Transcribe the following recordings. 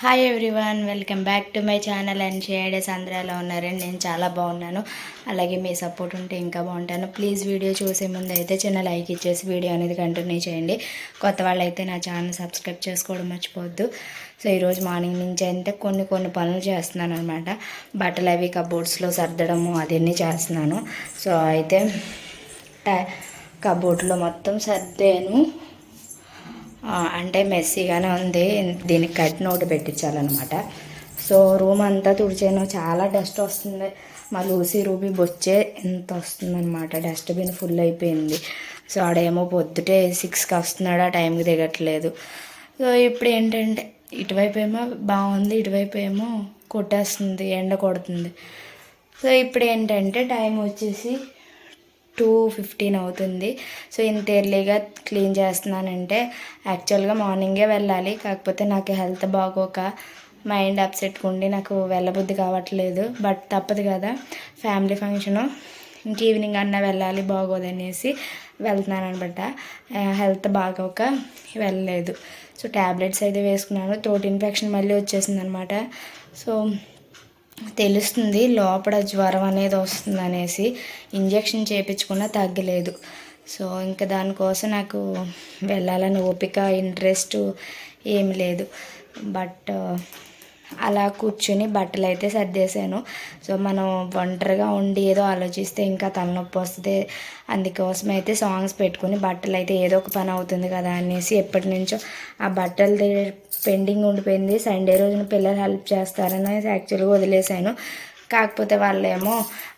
Hi everyone welcome back to my channel and shades అందరూ ఎలా ఉన్నారండి. నేను చాలా బాగున్నాను. అలాగే మీ సపోర్ట్ ఉంటే ఇంకా బాగుంటాను. ప్లీజ్ వీడియో చూసే ముందు అయితే చిన్న లైక్ ఇచ్చేసి వీడియో అనేది కంటిన్యూ చేయండి. కొత్త వాళ్ళైతే నా ఛానల్ సబ్స్క్రైబ్ చేసుకోవడం మర్చిపోవద్దు. సో ఈరోజు మార్నింగ్ నుంచి అయితే కొన్ని కొన్ని పనులు చేస్తున్నాను అనమాట బట్టలు అవి కబోర్డ్స్లో సర్దడము అదన్నీ చేస్తున్నాను. సో అయితే కబోర్డ్లో మొత్తం సర్దాను. అంటే మెస్సీగానే ఉంది. దీనికి కట్టిన ఒకటి పెట్టించాలన్నమాట. సో రూమ్ అంతా తుడిచాను. చాలా డస్ట్ వస్తుంది. మా లూసీ రూబీ బొచ్చే ఎంత వస్తుందన్నమాట. డస్ట్బిన్ ఫుల్ అయిపోయింది. సో ఆడేమో పొద్దుటే సిక్స్కి వస్తున్నాడు. ఆ టైంకి దిగట్లేదు. సో ఇప్పుడు ఏంటంటే ఇటువైపు ఏమో బాగుంది. ఇటువైపు ఏమో కొట్టేస్తుంది. ఎండ కొడుతుంది. సో ఇప్పుడు ఏంటంటే టైం వచ్చేసి టూ ఫిఫ్టీన్ అవుతుంది. సో ఇంత ఎర్లీగా క్లీన్ చేస్తున్నానంటే యాక్చువల్గా మార్నింగే వెళ్ళాలి. కాకపోతే నాకు హెల్త్ బాగోక మైండ్ అప్సెట్ ఉండి నాకు వెళ్ళబుద్ధి కావట్లేదు. బట్ తప్పదు కదా. ఫ్యామిలీ ఫంక్షను ఇంక ఈవినింగ్ అన్న వెళ్ళాలి బాగోదనేసి వెళ్తున్నాను అనమాట హెల్త్ బాగోక వెళ్ళలేదు. సో ట్యాబ్లెట్స్ అయితే వేసుకున్నాను. తోటి ఇన్ఫెక్షన్ మళ్ళీ వచ్చేసింది అనమాట సో తెలుస్తుంది లోపల జ్వరం అనేది వస్తుంది అనేసి ఇంజెక్షన్ చేయించుకున్నా తగ్గలేదు. సో ఇంకా దానికోసం నాకు వెళ్ళాలని ఓపిక ఇంట్రెస్ట్ ఏమి లేదు. బట్ అలా కూర్చుని బట్టలు అయితే సర్దేశాను. సో మనం ఒంటరిగా ఉండి ఏదో ఆలోచిస్తే ఇంకా తలనొప్పి వస్తుంది అందుకోసం అయితే సాంగ్స్ పెట్టుకుని బట్టలు అయితే ఏదో ఒక పని అవుతుంది కదా అనేసి ఎప్పటి నుంచో ఆ బట్టలు పెండింగ్ ఉండిపోయింది. సండే రోజున పిల్లలు హెల్ప్ చేస్తారని యాక్చువల్గా వదిలేశాను. కాకపోతే వాళ్ళేమో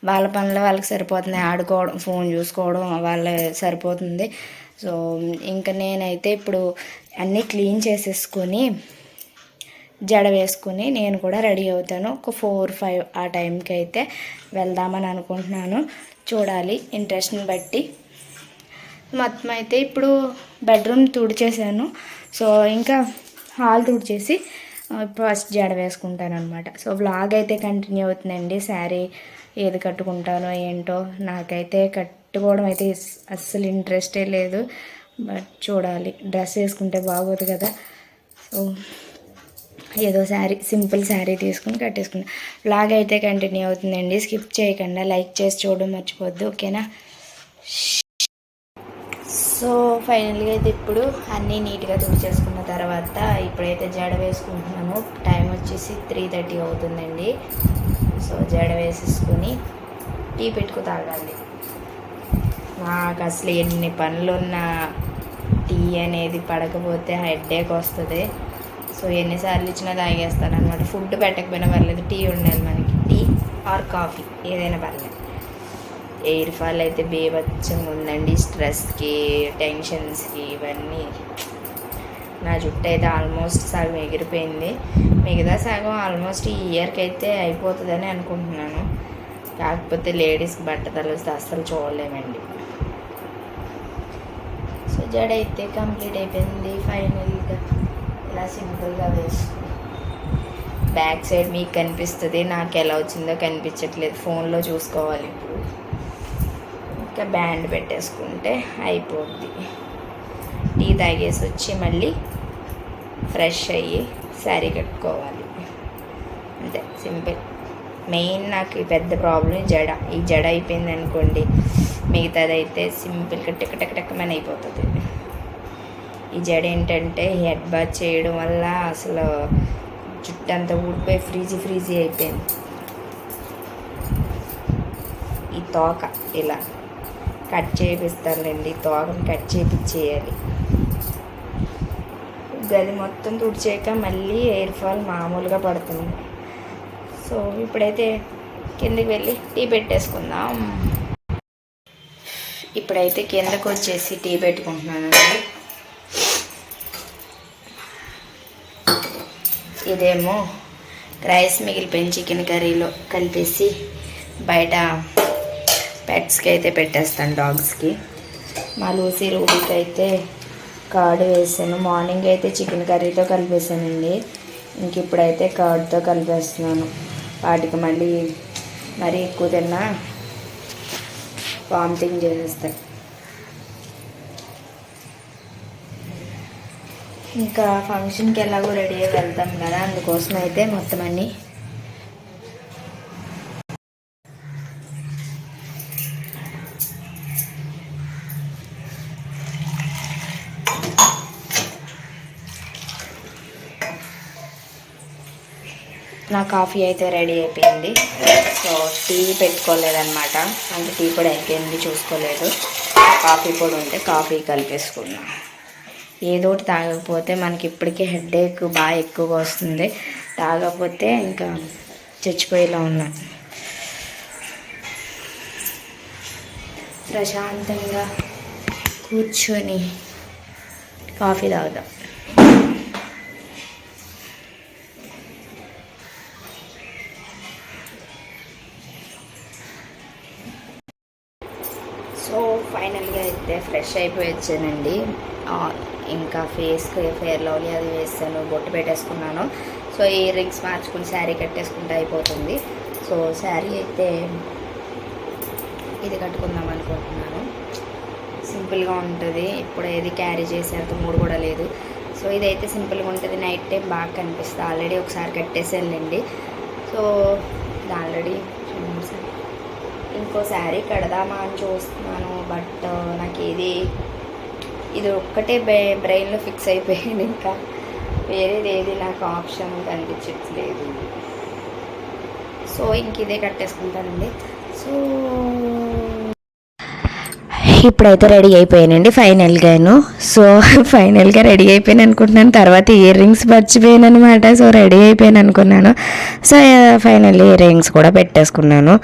వాళ్ళ పనులు వాళ్ళకి సరిపోతున్నాయి. ఆడుకోవడం ఫోన్ చూసుకోవడం వాళ్ళ సరిపోతుంది. సో ఇంకా నేనైతే ఇప్పుడు అన్నీ క్లీన్ చేసేసుకొని జడ వేసుకుని నేను కూడా రెడీ అవుతాను. ఒక ఫోర్ ఫైవ్ ఆ టైంకి అయితే వెళ్దామని అనుకుంటున్నాను. చూడాలి ఇంట్రెస్ట్ని బట్టి. మొత్తం అయితే ఇప్పుడు బెడ్రూమ్ తుడిచేసాను. సో ఇంకా హాల్ తుడిచేసి ఫస్ట్ జడ వేసుకుంటాను అనమాట సో వ్లాగ్ అయితే కంటిన్యూ అవుతుందండి. శారీ ఏది కట్టుకుంటానో ఏంటో నాకైతే కట్టుకోవడం అయితే అస్సలు ఇంట్రెస్టే లేదు. బట్ చూడాలి. డ్రెస్ వేసుకుంటే బాగోదు కదా. సో ఏదో శారీ సింపుల్ శారీ తీసుకుని కట్టేసుకున్నా. బ్లాగ్ అయితే కంటిన్యూ అవుతుందండి. స్కిప్ చేయకుండా లైక్ చేసి చూడడం మర్చిపోద్దు ఓకేనా? సో ఫైనల్గా అయితే ఇప్పుడు అన్నీ నీట్గా తుడిచేసుకున్న తర్వాత ఇప్పుడైతే జడ వేసుకుంటున్నాము. టైం వచ్చేసి త్రీ థర్టీ అవుతుందండి. సో జడ వేసేసుకొని టీ పెట్టుకు తాగాలి. నాకు అసలు ఎన్ని పనులున్నా టీ అనేది పడకపోతే హెడ్ఏక్ వస్తుంది. సో ఎన్నిసార్లు ఇచ్చినా తాగేస్తాను అనమాట ఫుడ్ పెట్టకపోయినా పర్లేదు టీ ఉండాలి మనకి. టీ ఆర్ కాఫీ ఏదైనా పర్లేదు. ఎయిర్ ఫాల్ అయితే బేబచ్చంగా ఉందండి. స్ట్రెస్కి టెన్షన్స్కి ఇవన్నీ. నా జుట్టు అయితే ఆల్మోస్ట్ సగం ఎగిరిపోయింది. మిగతా సగం ఆల్మోస్ట్ ఈ ఇయర్కి అయితే అయిపోతుందని అనుకుంటున్నాను. కాకపోతే లేడీస్కి బట్ట తలిస్తే అస్సలు చూడలేమండి. సో జడ అయితే కంప్లీట్ అయిపోయింది ఫైనల్గా. ఇలా సింపుల్గా వేసుకుని బ్యాక్ సైడ్ మీకు కనిపిస్తుంది నాకు ఎలా వచ్చిందో కనిపించట్లేదు. ఫోన్లో చూసుకోవాలి ఇప్పుడు. ఇంకా బ్యాండ్ పెట్టేసుకుంటే అయిపోద్ది. టీ తాగేసి వచ్చి మళ్ళీ ఫ్రెష్ అయ్యి శారీ కట్టుకోవాలి. అంతే సింపుల్. మెయిన్ నాకు పెద్ద ప్రాబ్లం జడ. ఈ జడ అయిపోయింది అనుకోండి మిగతాది అయితే సింపుల్గా టిక్ అయిపోతుంది. ఈ జడ ఏంటంటే హెడ్ బాత్ చేయడం వల్ల అసలు జుట్టు అంతా ఊడిపోయి ఫ్రీజీ ఫ్రీజీ అయిపోయింది. ఈ తోక ఇలా కట్ చేపిస్తానులేండి తోకను కట్ చేపించేయాలి గది మొత్తం తుడిచాక మళ్ళీ ఎయిర్ ఫాల్ మామూలుగా పడుతుంది. సో ఇప్పుడైతే కిందకి వెళ్ళి టీ పెట్టేసుకుందాం. ఇప్పుడైతే కిందకు వచ్చేసి టీ పెట్టుకుంటున్నానండి. ఇదేమో రైస్ మిగిలిపోయిన చికెన్ కర్రీలో కలిపేసి బయట పెట్స్కి అయితే పెట్టేస్తాను డాగ్స్కి. మా లూసీ రూబీకి అయితే కర్డ్ వేసాను. మార్నింగ్ అయితే చికెన్ కర్రీతో కలిపేసానండి. ఇంక ఇప్పుడైతే కర్డ్తో కలిపేస్తున్నాను. వాటికి మళ్ళీ మరీ ఎక్కువ తిన్నా వామిటింగ్ చేసేస్తాయి ఇంకా ఫంక్షన్కి ఎలాగో రెడీ అయ్యి వెళ్తాం కదా అందుకోసం అయితే మొత్తం అన్నీ. నా కాఫీ అయితే రెడీ అయిపోయింది. సో టీ పెట్టుకోలేదన్నమాట. అంటే టీ కూడా అయిపోయింది చూసుకోలేదు. కాఫీ పొడి ఉంటే కాఫీ కలిపేసుకున్నాను ఏదో ఒకటి తాగకపోతే మనకి ఇప్పటికే హెడేక్ బాగా ఎక్కువగా వస్తుంది. తాగకపోతే ఇంకా చచ్చిపోయేలా ఉన్నాం. ప్రశాంతంగా కూర్చొని కాఫీ తాగుదాం. సో ఫైనల్గా అయితే ఫ్రెష్ అయిపోయి వచ్చానండి. ఇంకా ఫేస్కి ఫేర్ లవ్లీ అది వేస్తాను బొట్టు పెట్టేసుకున్నాను. సో ఇయర్ రింగ్స్ మార్చుకుని శారీ కట్టేసుకుంటే అయిపోతుంది. సో శారీ అయితే ఇది కట్టుకుందాం అనుకుంటున్నాను. సింపుల్గా ఉంటుంది. ఇప్పుడు ఏది క్యారీ చేసేంత మూడు కూడా లేదు. సో ఇదైతే సింపుల్గా ఉంటుంది. నైట్ టైం బాగా కనిపిస్తుంది ఆల్రెడీ ఒకసారి కట్టేసానులేండి సో ఇది ఆల్రెడీ ఇంకో శారీ కడదామా అని చూస్తున్నాను. బట్ నాకు ఇది ఇది ఒక్కటే బ్రె- బ్రెయిన్లో ఫిక్స్ అయిపోయింది ఇంకా. వేరేది ఏది నాకు ఆప్షన్ కనిపించట్లేదు. సో ఇంక ఇదే కట్టేసుకుంటానండి. సో ఇప్పుడైతే రెడీ అయిపోయానండి ఫైనల్గాను. సో ఫైనల్గా రెడీ అయిపోయాను అనుకుంటున్నాను. తర్వాత ఇయర్ రింగ్స్ మర్చిపోయాను అనమాట సో రెడీ అయిపోయాను అనుకున్నాను. సో ఫైనల్లీ ఇయర్ రింగ్స్ కూడా పెట్టేసుకున్నాను.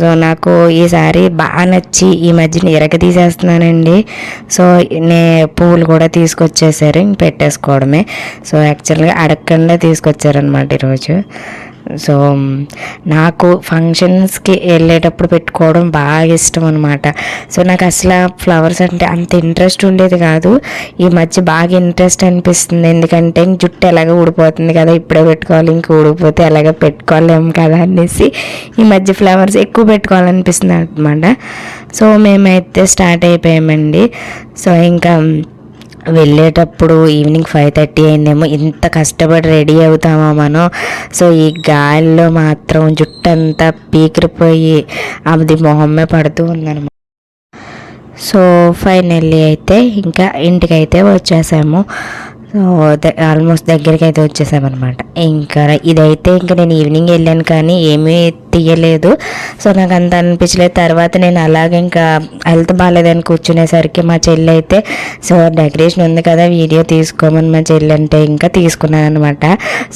సో నాకు ఈసారి బాగా నచ్చి ఈ మధ్యన ఇరక తీసేస్తున్నానండి. సో నే పువ్వులు కూడా తీసుకొచ్చేసారు. ఇంక పెట్టేసుకోవడమే. సో యాక్చువల్గా అడగకుండా తీసుకొచ్చారనమాట ఈరోజు. సో నాకు ఫంక్షన్స్కి వెళ్ళేటప్పుడు పెట్టుకోవడం బాగా ఇష్టం అనమాట సో నాకు అసలు ఫ్లవర్స్ అంటే అంత ఇంట్రెస్ట్ ఉండేది కాదు. ఈ మధ్య బాగా ఇంట్రెస్ట్ అనిపిస్తుంది. ఎందుకంటే జుట్టు ఎలాగ ఊడిపోతుంది కదా ఇప్పుడే పెట్టుకోవాలి ఇంక ఊడిపోతే ఎలాగ పెట్టుకోలేము కదా అనేసి ఈ మధ్య ఫ్లవర్స్ ఎక్కువ పెట్టుకోవాలనిపిస్తుంది అనమాట సో మేమైతే స్టార్ట్ అయిపోయామండి. సో ఇంకా వెళ్ళేటప్పుడు ఈవినింగ్ ఫైవ్ థర్టీ అయిందేమో ఇంత కష్టపడి రెడీ అవుతామా మనం? సో ఈ గాలిలో మాత్రం జుట్టు అంతా పీకిరిపోయి అది మొహమ్మే పడుతూ ఉందన్నమాట. సో ఫైనల్లీ అయితే ఇంకా ఇంటికైతే వచ్చేసాము. సో ఆల్మోస్ట్ దగ్గరికి అయితే వచ్చేసామన్నమాట. ఇంకా ఇదైతే ఇంకా నేను ఈవినింగ్ వెళ్ళాను కానీ ఏమీ తీయలేదు. సో నాకు అంత అనిపించలేదు. తర్వాత నేను అలాగే ఇంకా హెల్త్ బాగాలేదని కూర్చునేసరికి మా చెల్లి అయితే సో డెకరేషన్ ఉంది కదా వీడియో తీసుకోమని మా చెల్లి అంటే ఇంకా తీసుకున్నాను అనమాట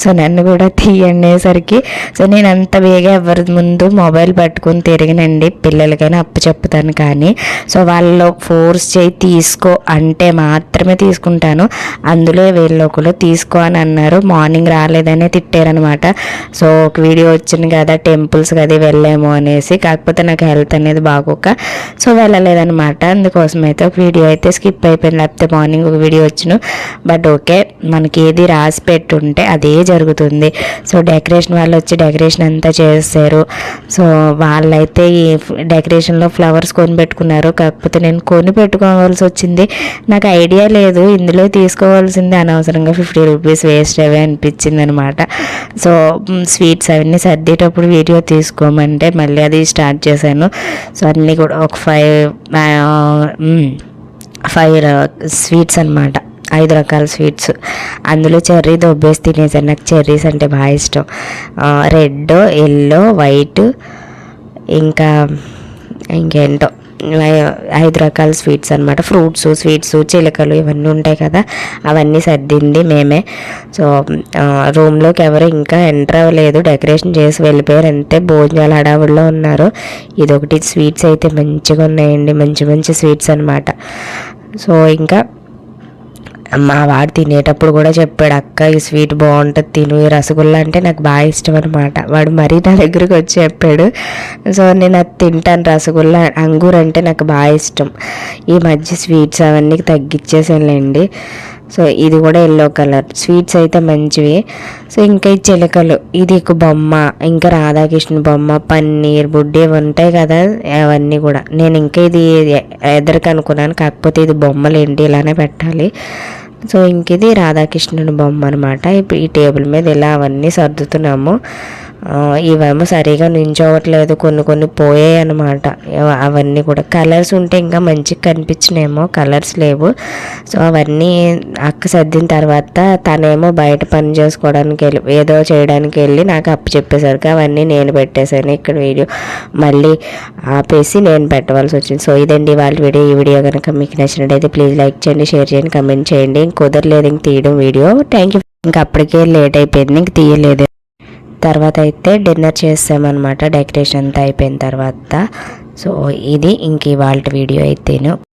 సో నన్ను కూడా తీయనేసరికి సో నేను అంత వేగా ఎవరి ముందు మొబైల్ పట్టుకుని తిరిగినండి. పిల్లలకైనా అప్పు చెప్తాను కానీ సో వాళ్ళు ఫోర్స్ చేయి తీసుకో అంటే మాత్రమే తీసుకుంటాను. అందులో వీళ్ళొకరు తీసుకో అని అన్నారు. మార్నింగ్ రాలేదనే తిట్టారనమాట సో ఒక వీడియో వచ్చింది కదా టెంపుల్స్ అది వెళ్ళాము అనేసి కాకపోతే నాకు హెల్త్ అనేది బాగోక సో వెళ్ళలేదనమాట అందుకోసం అయితే ఒక వీడియో అయితే స్కిప్ అయిపోయింది. లేకపోతే మార్నింగ్ ఒక వీడియో వచ్చును బట్ ఓకే మనకి ఏది రాసి పెట్టుంటే అదే జరుగుతుంది. సో డెకరేషన్ వాళ్ళు వచ్చి డెకరేషన్ అంతా చేస్తారు సో వాళ్ళైతే ఈ డెకరేషన్లో ఫ్లవర్స్ కొని పెట్టుకున్నారు. కాకపోతే నేను కొని పెట్టుకోవాల్సి వచ్చింది. నాకు ఐడియా లేదు. ఇందులో తీసుకోవాల్సింది అనవసరంగా ఫిఫ్టీ రూపీస్ వేస్ట్ అవే అనిపించింది అనమాట సో స్వీట్స్ అవన్నీ సర్దేటప్పుడు వీడియో తీసుకోమంటే మళ్ళీ అది స్టార్ట్ చేశాను. సో అన్నీ కూడా ఒక ఫైవ్ ఫైవ్ స్వీట్స్ అనమాట ఐదు రకాల స్వీట్స్ అందులో చెర్రీ దొబ్బేసి తినేసాను. నాకు చెర్రీస్ అంటే బాగా ఇష్టం. రెడ్ ఎల్లో వైట్ ఇంకా ఇంకేంటో? ఐదు రకాల స్వీట్స్ అనమాట ఫ్రూట్స్ స్వీట్స్ చిలకలు ఇవన్నీ ఉంటాయి కదా. అవన్నీ సర్దింది మేమే. సో రూమ్లోకి ఎవరు ఇంకా ఎంటర్ అవ్వలేదు. డెకరేషన్ చేసి వెళ్ళిపోయారు. అంతే భోజనాలు హడావుడిలో ఉన్నారు. ఇదొకటి స్వీట్స్ అయితే మంచిగా ఉన్నాయండి. మంచి మంచి స్వీట్స్ అనమాట సో ఇంకా మా వాడు తినేటప్పుడు కూడా చెప్పాడు అక్క ఈ స్వీట్ బాగుంటుంది తిను ఈ రసగుల్లా అంటే నాకు బాగా ఇష్టం అనమాట వాడు మరీ నా దగ్గరికి వచ్చి చెప్పాడు సో నేను అది తింటాను రసగుల్లా అంగూర్ అంటే నాకు బాగా ఇష్టం. ఈ మధ్య స్వీట్స్ అవన్నీ తగ్గించేసానులేండి సో ఇది కూడా ఎల్లో కలర్ స్వీట్స్ అయితే మంచివి. సో ఇంకా ఈ చిలకలు ఇది ఒక బొమ్మ ఇంకా రాధాకృష్ణ బొమ్మ పన్నీర్ బుడ్డి ఇవి ఉంటాయి కదా అవన్నీ కూడా. నేను ఇంకా ఇది ఎదరికి అనుకున్నాను కాకపోతే ఇది బొమ్మలు ఏంటి ఇలానే పెట్టాలి. సో ఇంక ఇది రాధాకృష్ణుని బొమ్మ అనమాట ఇప్పుడు ఈ టేబుల్ మీద ఇలా అవన్నీ సర్దుతున్నాము. ఇవేమో సరిగా నించోవట్లేదు కొన్ని కొన్ని పోయాయి అనమాట అవన్నీ కూడా కలర్స్ ఉంటే ఇంకా మంచిగా కనిపించినేమో కలర్స్ లేవు. సో అవన్నీ అక్క సర్దిన తర్వాత తనేమో బయట పని చేసుకోవడానికి వెళ్ళి ఏదో చేయడానికి వెళ్ళి నాకు అప్పు చెప్పేసరికి అవన్నీ నేను పెట్టేశాను ఇక్కడ వీడియో. మళ్ళీ ఆపేసి నేను పెట్టవలసి వచ్చింది. సో ఇదండి వాళ్ళ వీడియో. ఈ వీడియో కనుక మీకు నచ్చినట్టయితే ప్లీజ్ లైక్ చేయండి షేర్ చేయండి కమెంట్ చేయండి. ఇంక కుదరలేదు ఇంక తీయడం వీడియో. థ్యాంక్ యూ ఇంకా అప్పటికే లేట్ అయిపోయింది. ఇంక తీయలేదు. తర్వాత అయితే డిన్నర్ చేసామన్నమాట. డెకరేషన్ అంతా అయిపోయిన తర్వాత. సో ఇది ఇంక ఇవాళ వీడియో అయితేను.